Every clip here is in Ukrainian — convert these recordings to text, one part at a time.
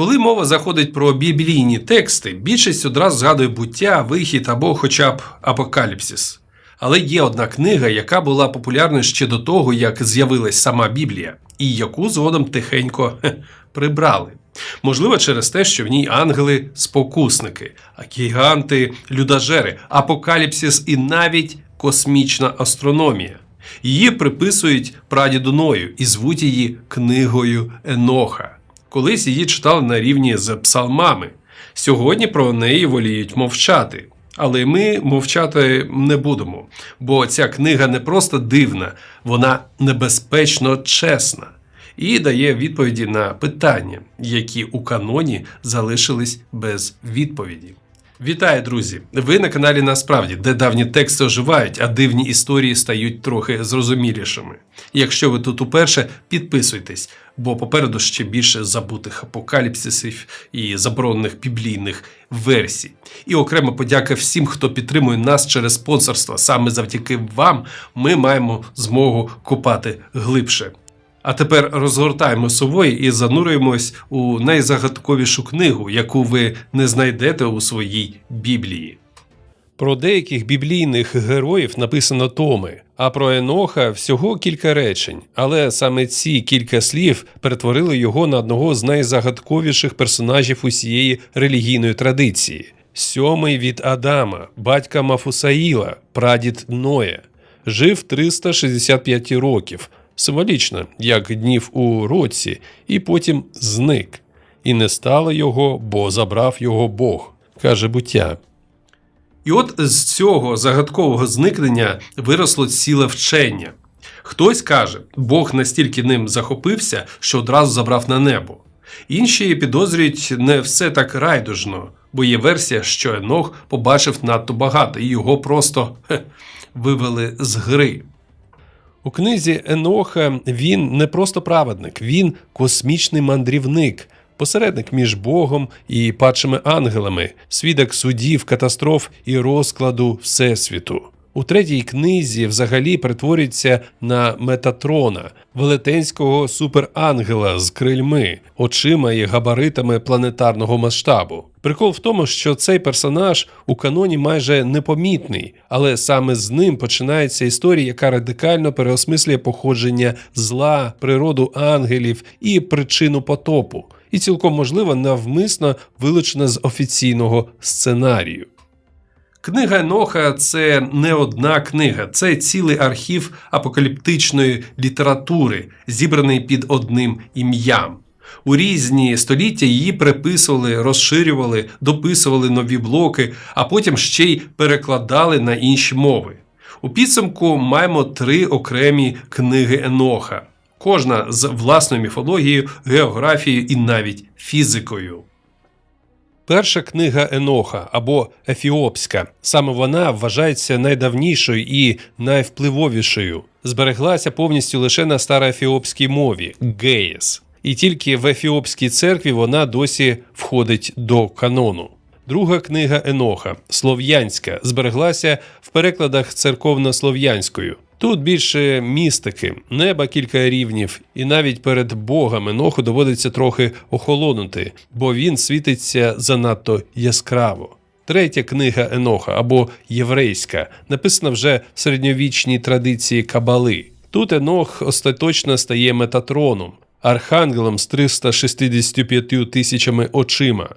Коли мова заходить про біблійні тексти, більшість одразу згадує буття, вихід або хоча б апокаліпсис. Але є одна книга, яка була популярною ще до того, як з'явилась сама Біблія, і яку згодом тихенько хе, прибрали. Можливо, через те, що в ній ангели спокусники, гіганти людожери, апокаліпсис і навіть космічна астрономія. Її приписують прадіду Ною і звуть її книгою Еноха. Колись її читали на рівні з псалмами. Сьогодні про неї воліють мовчати. Але ми мовчати не будемо, бо ця книга не просто дивна, вона небезпечно чесна і дає відповіді на питання, які у каноні залишились без відповіді. Вітаю, друзі! Ви на каналі Насправді, де давні тексти оживають, а дивні історії стають трохи зрозумілішими. Якщо ви тут уперше, підписуйтесь, бо попереду ще більше забутих апокаліпсисів і заборонених біблійних версій. І окрема подяка всім, хто підтримує нас через спонсорство. Саме завдяки вам ми маємо змогу копати глибше. А тепер розгортаємо сової і занурюємось у найзагадковішу книгу, яку ви не знайдете у своїй Біблії. Про деяких біблійних героїв написано томи, а про Еноха всього кілька речень. Але саме ці кілька слів перетворили його на одного з найзагадковіших персонажів усієї релігійної традиції. Сьомий від Адама, батька Мафусаїла, прадід Ноя, жив 365 років символічно, як днів у році, і потім зник. І не стало його, бо забрав його Бог, каже буття. І от з цього загадкового зникнення виросло ціле вчення. Хтось каже, Бог настільки ним захопився, що одразу забрав на небо. Інші підозрюють не все так райдужно, бо є версія, що Енох побачив надто багато і його просто хе, вивели з гри. У книзі Еноха він не просто праведник, він космічний мандрівник, посередник між Богом і падшими ангелами, свідок судів, катастроф і розкладу Всесвіту. У третій книзі взагалі перетворюється на Метатрона, велетенського суперангела з крильми, очима і габаритами планетарного масштабу. Прикол в тому, що цей персонаж у каноні майже непомітний, але саме з ним починається історія, яка радикально переосмислює походження зла, природу ангелів і причину потопу, і цілком можливо навмисно вилучена з офіційного сценарію. Книга Еноха це не одна книга, це цілий архів апокаліптичної літератури, зібраний під одним ім'ям. У різні століття її переписували, розширювали, дописували нові блоки, а потім ще й перекладали на інші мови. У підсумку маємо три окремі книги Еноха, кожна з власною міфологією, географією і навіть фізикою. Перша книга Еноха або Ефіопська. Саме вона вважається найдавнішою і найвпливовішою. Збереглася повністю лише на староефіопській мові Геєс. І тільки в Ефіопській церкві вона досі входить до канону. Друга книга Еноха Слов'янська збереглася в перекладах церковно-слов'янською. Тут більше містики, неба кілька рівнів, і навіть перед Богом Еноху доводиться трохи охолонути, бо він світиться занадто яскраво. Третя книга Еноха або єврейська, написана вже в середньовічній традиції Кабали. Тут Енох остаточно стає метатроном, архангелом з 365 тисячами очима.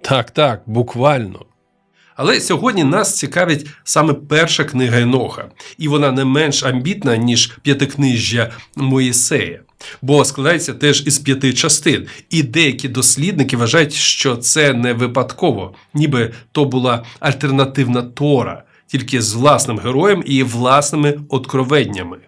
Так, так, буквально. Але сьогодні нас цікавить саме перша книга Еноха, і вона не менш амбітна, ніж п'ятикнижжя Моїсея, бо складається теж із п'яти частин. І деякі дослідники вважають, що це не випадково, ніби то була альтернативна Тора, тільки з власним героєм і власними откровеннями.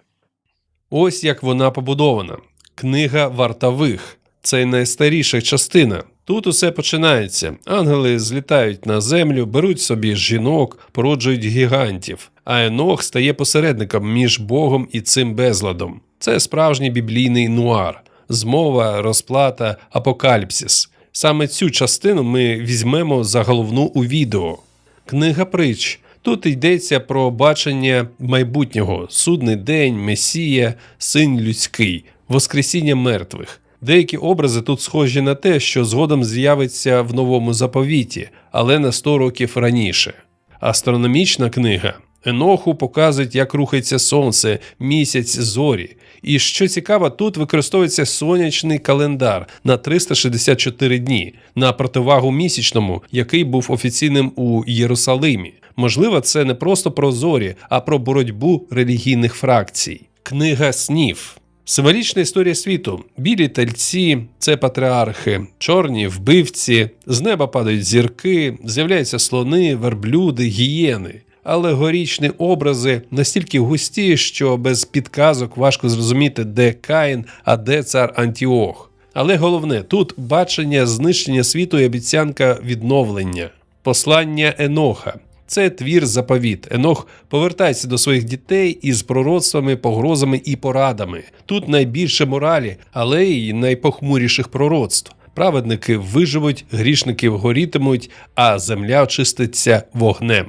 Ось як вона побудована: книга вартових. Це найстаріша частина. Тут усе починається. Ангели злітають на землю, беруть собі жінок, породжують гігантів. А Енох стає посередником між Богом і цим безладом. Це справжній біблійний нуар, змова, розплата, апокаліпсис. Саме цю частину ми візьмемо за головну у відео. Книга притч. Тут йдеться про бачення майбутнього, судний день, месія, син людський, воскресіння мертвих. Деякі образи тут схожі на те, що згодом з'явиться в новому заповіті, але на 100 років раніше. Астрономічна книга Еноху показують, як рухається сонце, місяць, зорі. І що цікаво, тут використовується сонячний календар на 364 дні на противагу місячному, який був офіційним у Єрусалимі. Можливо, це не просто про зорі, а про боротьбу релігійних фракцій. Книга снів. Символічна історія світу. Білі тельці це патріархи, чорні вбивці, з неба падають зірки, з'являються слони, верблюди, гієни. Алегорічні образи настільки густі, що без підказок важко зрозуміти, де Каїн, а де цар Антіох. Але головне тут бачення знищення світу і обіцянка відновлення, послання Еноха. Це твір заповіт. Енох повертається до своїх дітей із пророцтвами, погрозами і порадами. Тут найбільше моралі, але й найпохмуріших пророцтв. Праведники виживуть, грішники вгорітимуть, а земля очиститься вогнем.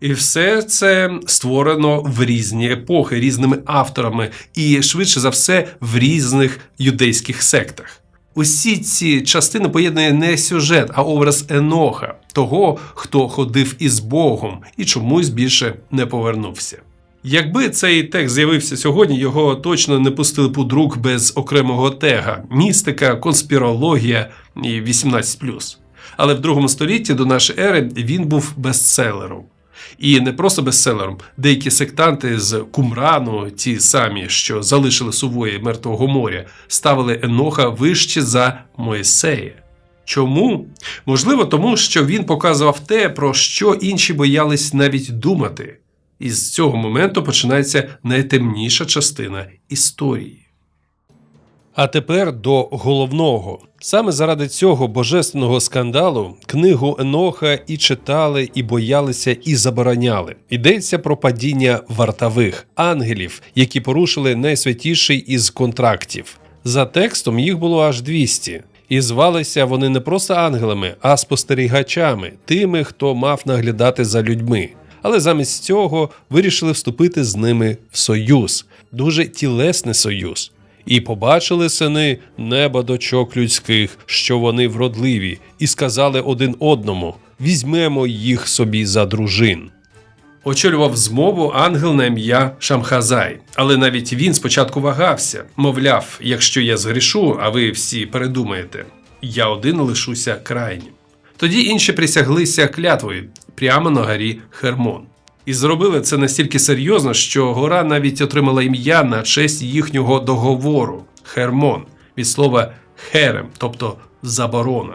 І все це створено в різні епохи, різними авторами, і швидше за все в різних юдейських сектах. Усі ці частини поєднує не сюжет, а образ Еноха, того, хто ходив із Богом і чомусь більше не повернувся. Якби цей текст з'явився сьогодні, його точно не пустили б у друк без окремого тега містика, конспірологія і 18+. Але в другому столітті до нашої ери він був бестселером. І не просто бестселером. Деякі сектанти з Кумрану, ті самі, що залишили сувої Мертвого моря, ставили Еноха вище за Моїсея. Чому? Можливо, тому що він показував те, про що інші боялись навіть думати. І з цього моменту починається найтемніша частина історії. А тепер до головного. Саме заради цього божественного скандалу книгу Еноха і читали, і боялися, і забороняли. Йдеться про падіння вартових ангелів, які порушили найсвятіший із контрактів. За текстом їх було аж 200. І звалися вони не просто ангелами, а спостерігачами, тими, хто мав наглядати за людьми. Але замість цього вирішили вступити з ними в союз, дуже тілесний союз. І побачили сини неба дочок людських, що вони вродливі, і сказали один одному: візьмемо їх собі за дружин. Очолював змову ангел на ім'я Шамхазай, але навіть він спочатку вагався, мовляв, якщо я згрішу, а ви всі передумаєте, я один лишуся крайнім. Тоді інші присяглися клятвою прямо на горі Хермон. І зробили це настільки серйозно, що гора навіть отримала ім'я на честь їхнього договору Хермон від слова херем, тобто заборона.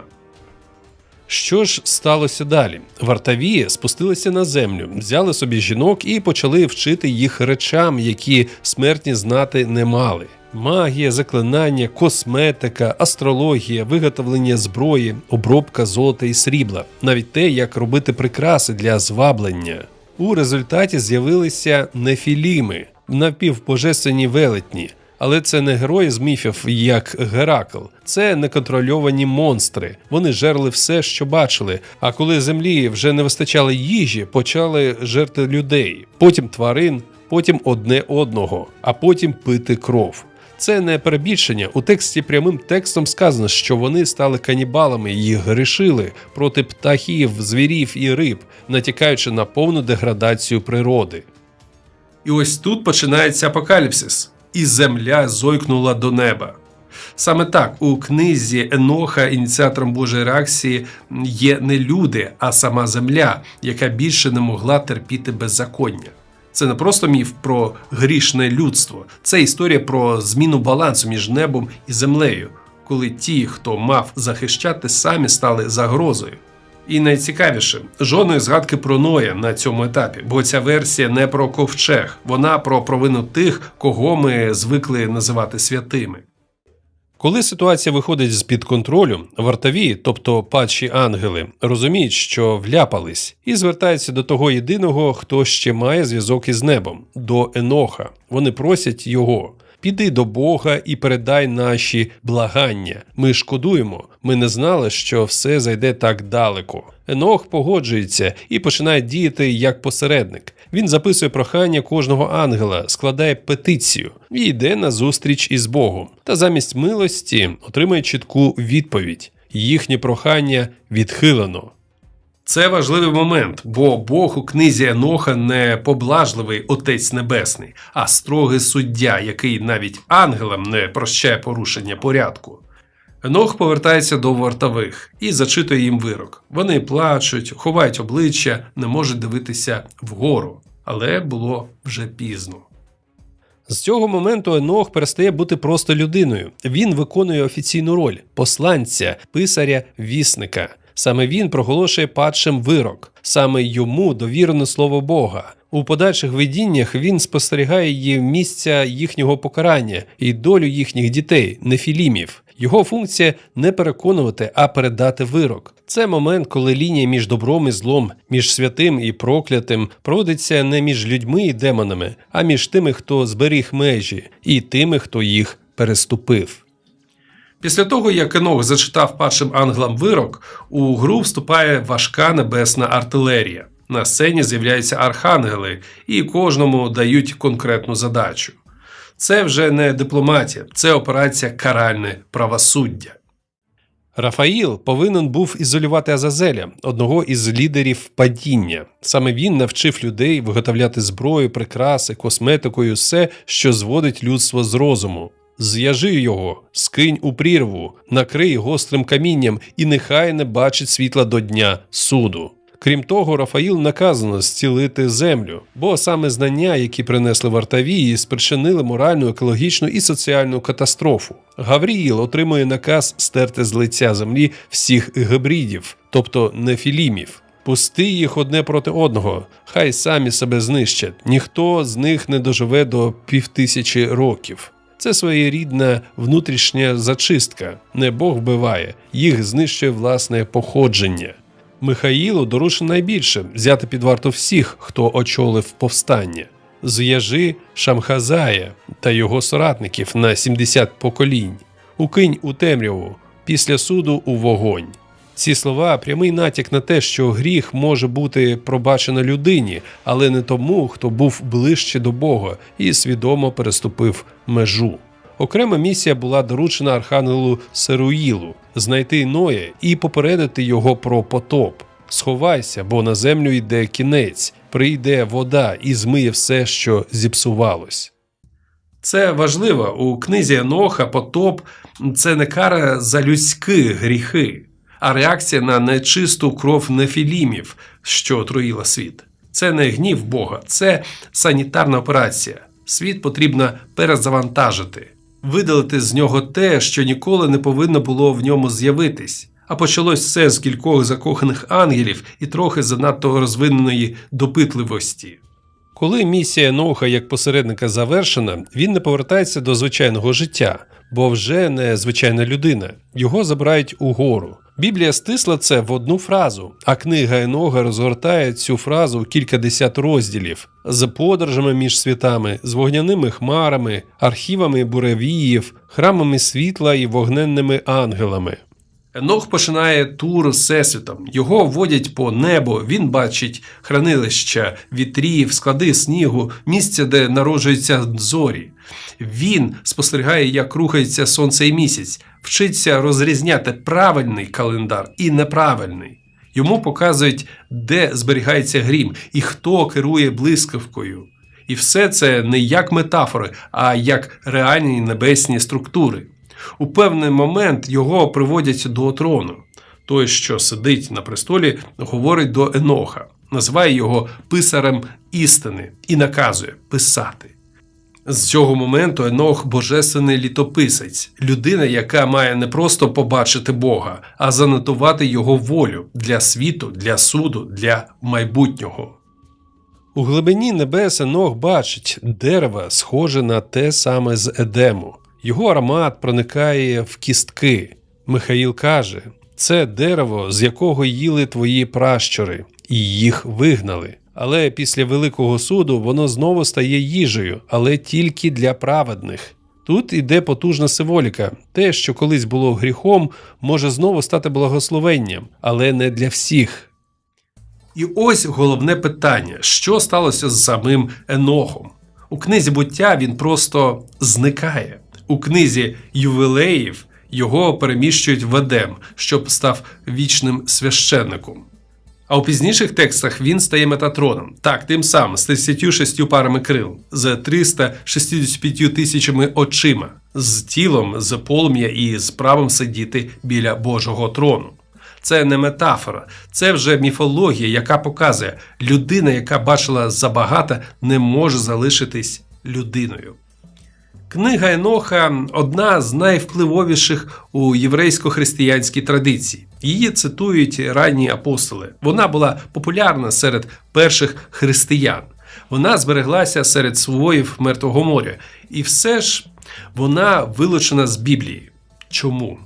Що ж сталося далі? Вартові спустилися на землю, взяли собі жінок і почали вчити їх речам, які смертні знати не мали. Магія, заклинання, косметика, астрологія, виготовлення зброї, обробка золота і срібла, навіть те, як робити прикраси для зваблення. У результаті з'явилися нефіліми, напівбожественні велетні. Але це не герої з міфів, як Геракл, це неконтрольовані монстри. Вони жерли все, що бачили. А коли землі вже не вистачало їжі, почали жерти людей, потім тварин, потім одне одного, а потім пити кров. Це не перебільшення. У тексті прямим текстом сказано, що вони стали канібалами і грішили проти птахів, звірів і риб, натякаючи на повну деградацію природи. І ось тут починається апокаліпсис, і земля зойкнула до неба. Саме так у книзі Еноха ініціатором Божої реакції є не люди, а сама земля, яка більше не могла терпіти беззаконня. Це не просто міф про грішне людство, це історія про зміну балансу між небом і землею, коли ті, хто мав захищати, самі стали загрозою. І найцікавіше, жодної згадки про Ноя на цьому етапі, бо ця версія не про ковчег, вона про провину тих, кого ми звикли називати святими. Коли ситуація виходить з під контролю, вартові, тобто падші ангели, розуміють, що вляпались, і звертаються до того єдиного, хто ще має зв'язок із небом, до Еноха. Вони просять його. Піди до Бога і передай наші благання. Ми шкодуємо. Ми не знали, що все зайде так далеко. Енох погоджується і починає діяти як посередник. Він записує прохання кожного ангела, складає петицію і йде на зустріч із Богом. Та замість милості отримує чітку відповідь: їхнє прохання відхилено. Це важливий момент, бо Бог у книзі Еноха не поблажливий Отець Небесний, а строгий суддя, який навіть ангелам не прощає порушення порядку. Енох повертається до вартових і зачитує їм вирок. Вони плачуть, ховають обличчя, не можуть дивитися вгору, але було вже пізно. З цього моменту Енох перестає бути просто людиною. Він виконує офіційну роль посланця, писаря, вісника. Саме він проголошує падшим вирок, саме йому довірено слово Бога. У подальших видіннях він спостерігає її місця їхнього покарання і долю їхніх дітей, нефілімів. Його функція не переконувати, а передати вирок. Це момент, коли лінія між добром і злом, між святим і проклятим проводиться не між людьми і демонами, а між тими, хто зберіг межі, і тими, хто їх переступив. Після того, як Енох зачитав падшим ангелам вирок, у гру вступає важка небесна артилерія. На сцені з'являються архангели, і кожному дають конкретну задачу. Це вже не дипломатія, це операція каральне правосуддя. Рафаїл повинен був ізолювати Азазеля, одного із лідерів падіння. Саме він навчив людей виготовляти зброю, прикраси, косметику і все, що зводить людство з розуму. З'яжи його, скинь у прірву, накрий гострим камінням, і нехай не бачить світла до дня суду. Крім того, Рафаїл наказано зцілити землю, бо саме знання, які принесли вартовії, спричинили моральну, екологічну і соціальну катастрофу. Гавріїл отримує наказ стерти з лиця землі всіх гибридів, тобто нефілімів. Пусти їх одне проти одного, хай самі себе знищать. Ніхто з них не доживе до півтисячі років. Це своєрідна внутрішня зачистка. Не Бог вбиває, їх знищує власне походження. Михаїлу доручено найбільше взяти під варту всіх, хто очолив повстання. Зв'яжи Шамхазая та його соратників на 70 поколінь, укинь у темряву, після суду у вогонь. Ці слова прямий натяк на те, що гріх може бути пробачено людині, але не тому, хто був ближче до Бога і свідомо переступив межу. Окрема місія була доручена архангелу Серуїлу знайти Ноя і попередити його про потоп. Сховайся, бо на землю йде кінець, прийде вода і змиє все, що зіпсувалось. Це важливо. У книзі Еноха потоп це не кара за людські гріхи, а реакція на нечисту кров нефілімів, що отруїла світ. Це не гнів Бога, це санітарна операція. Світ потрібно перезавантажити, видалити з нього те, що ніколи не повинно було в ньому з'явитись. А почалось все з кількох закоханих ангелів і трохи занадто розвиненої допитливості. Коли місія Ноха як посередника завершена, він не повертається до звичайного життя, бо вже не звичайна людина. Його забирають угору. Біблія стисла це в одну фразу, а книга Енога розгортає цю фразу у кількадесят розділів з подорожами між світами, з вогняними хмарами, архівами буревіїв, храмами світла і вогненними ангелами. Енох починає тур всесвітом. Його водять по небу. Він бачить хранилища вітрів, склади снігу, місця, де народжуються зорі. Він спостерігає, як рухається сонце і місяць, вчиться розрізняти правильний календар і неправильний. Йому показують, де зберігається грім і хто керує блискавкою. І все це не як метафори, а як реальні небесні структури. У певний момент його приводять до трону. Той, що сидить на престолі, говорить до Еноха, називає його писарем істини і наказує писати. З цього моменту Енох божественний літописець, людина, яка має не просто побачити Бога, а занотувати його волю для світу, для суду, для майбутнього. У глибині небес Енох бачить дерево, схоже на те саме з Едему. Його аромат проникає в кістки. Михаїл каже: це дерево, з якого їли твої пращури, і їх вигнали. Але після Великого суду воно знову стає їжею, але тільки для праведних. Тут іде потужна символіка. Те, що колись було гріхом, може знову стати благословенням, але не для всіх. І ось головне питання: що сталося з самим Енохом? У книзі буття він просто зникає. У книзі ювілеїв його переміщують в Едем, щоб став вічним священником. А у пізніших текстах він стає метатроном. Так, тим самим, з 36 парами крил, з 365 тисячами очима, з тілом, з полум'я і з правом сидіти біля Божого трону. Це не метафора, це вже міфологія, яка показує, людина, яка бачила забагато, не може залишитись людиною. Книга Еноха одна з найвпливовіших у єврейсько-християнській традиції. Її цитують ранні апостоли. Вона була популярна серед перших християн. Вона збереглася серед своїв Мертвого моря. І все ж вона вилучена з Біблії. Чому?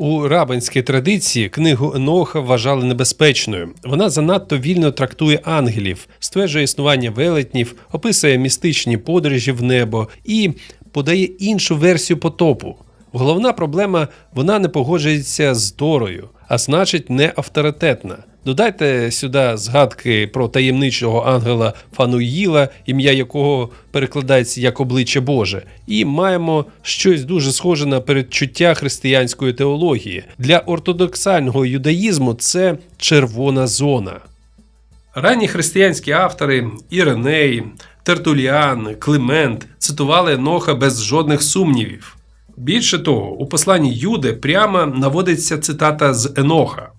У рабинській традиції книгу Еноха вважали небезпечною. Вона занадто вільно трактує ангелів, стверджує існування велетнів, описує містичні подорожі в небо і подає іншу версію потопу. Головна проблема вона не погоджується з Торою, а значить, не авторитетна. Додайте сюди згадки про таємничого ангела Фануїла, ім'я якого перекладається як обличчя Боже, і маємо щось дуже схоже на передчуття християнської теології. Для ортодоксального юдаїзму це червона зона. Ранні християнські автори Іриней, Тертуліан, Климент цитували Ноха без жодних сумнівів. Більше того, у посланні Юди прямо наводиться цитата з Еноха.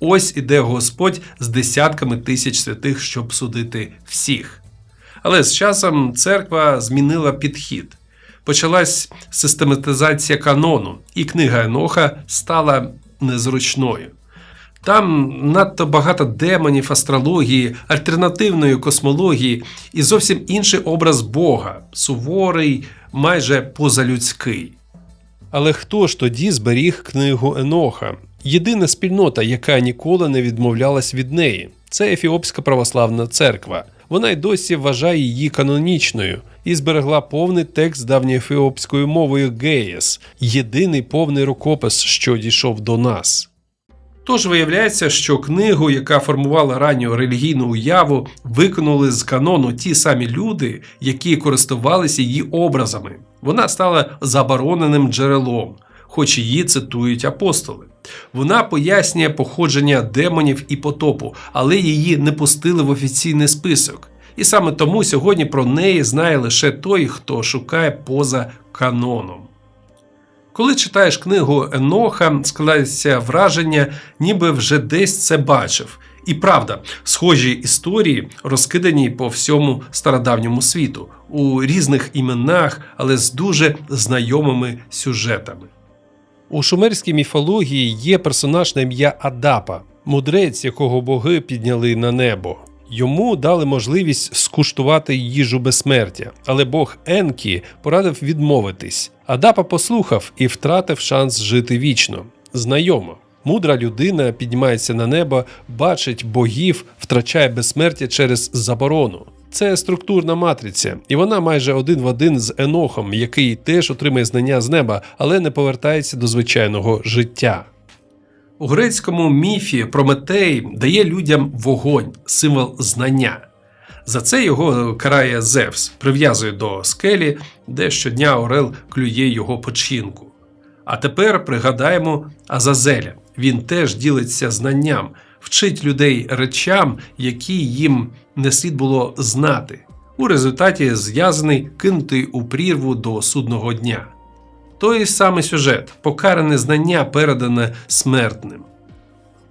Ось іде Господь з десятками тисяч святих, щоб судити всіх. Але з часом церква змінила підхід. Почалась систематизація канону, і книга Еноха стала незручною. Там надто багато демонів, астрології, альтернативної космології і зовсім інший образ Бога суворий, майже позалюдський. Але хто ж тоді зберіг книгу Еноха? Єдина спільнота, яка ніколи не відмовлялась від неї, це Ефіопська православна церква. Вона й досі вважає її канонічною і зберегла повний текст давньоефіопською мовою Геєс, єдиний повний рукопис, що дійшов до нас. Тож виявляється, що книгу, яка формувала ранню релігійну уяву, виконали з канону ті самі люди, які користувалися її образами. Вона стала забороненим джерелом, хоч її цитують апостоли. Вона пояснює походження демонів і потопу, але її не пустили в офіційний список. І саме тому сьогодні про неї знає лише той, хто шукає поза каноном. Коли читаєш книгу Еноха, складається враження, ніби вже десь це бачив. І правда, схожі історії розкидані по всьому стародавньому світу у різних іменах, але з дуже знайомими сюжетами. У шумерській міфології є персонаж на ім'я Адапа, мудрець, якого боги підняли на небо. Йому дали можливість скуштувати їжу безсмертя, але Бог Енкі порадив відмовитись. Адапа послухав і втратив шанс жити вічно. Знайомо. Мудра людина піднімається на небо, бачить богів, втрачає безсмертя через заборону. Це структурна матриця, і вона майже один в один з Енохом, який теж отримає знання з неба, але не повертається до звичайного життя. У грецькому міфі Прометей дає людям вогонь, символ знання. За це його карає Зевс, прив'язує до скелі, де щодня Орел клює його печінку. А тепер пригадаємо Азазеля. Він теж ділиться знанням, вчить людей речам, які їм не слід було знати. У результаті зв'язаний кинутий у прірву до судного дня. Той самий сюжет, покаране знання передане смертним.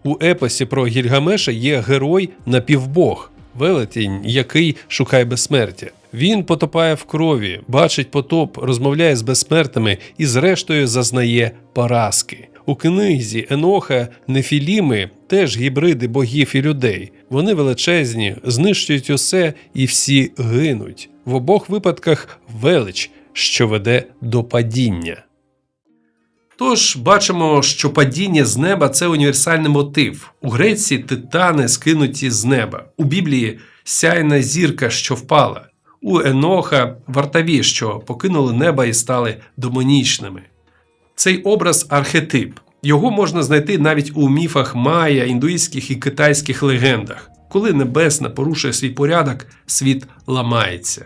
У епосі про Гільгамеша є герой напівбог, велетінь, який шукає безсмертя. Він потопає в крові, бачить потоп, розмовляє з безсмертними і, зрештою, зазнає поразки. У книзі Еноха Нефіліми теж гібриди богів і людей. Вони величезні, знищують усе і всі гинуть. В обох випадках велич, що веде до падіння. Тож бачимо, що падіння з неба це універсальний мотив. У Греції титани скинуті з неба. У Біблії сяйна зірка, що впала. У Еноха вартові, що покинули небо і стали демонічними. Цей образ архетип. Його можна знайти навіть у міфах майя, індуїзьких і китайських легендах. Коли небесне порушує свій порядок, світ ламається.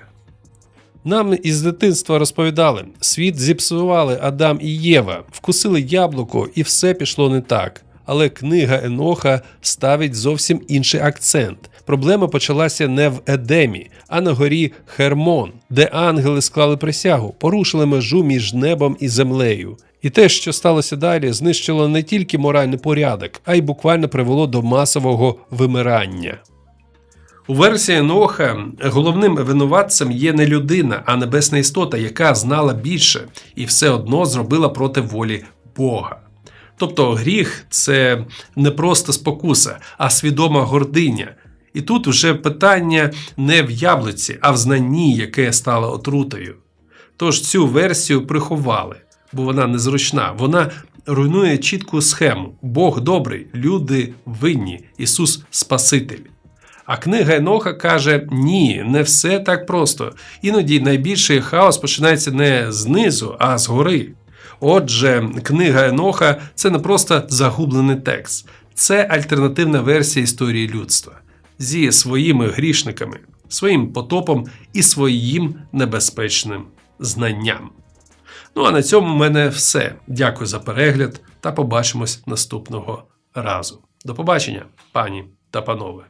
Нам із дитинства розповідали: світ зіпсували Адам і Єва, вкусили яблуко, і все пішло не так. Але книга Еноха ставить зовсім інший акцент. Проблема почалася не в Едемі, а на горі Хермон, де ангели склали присягу, порушили межу між небом і землею. І те, що сталося далі, знищило не тільки моральний порядок, а й буквально привело до масового вимирання. У версії Еноха головним винуватцем є не людина, а небесна істота, яка знала більше і все одно зробила проти волі Бога. Тобто гріх це не просто спокуса, а свідома гординя. І тут вже питання не в яблуці, а в знанні, яке стало отрутою. Тож цю версію приховали, бо вона незручна. Вона руйнує чітку схему: Бог добрий, люди винні, Ісус Спаситель. А книга Еноха каже: ні, не все так просто. Іноді найбільший хаос починається не знизу, а згори. Отже, книга Еноха це не просто загублений текст, це альтернативна версія історії людства зі своїми грішниками, своїм потопом і своїм небезпечним знанням. Ну а на цьому в мене все. Дякую за перегляд та побачимось наступного разу. До побачення, пані та панове.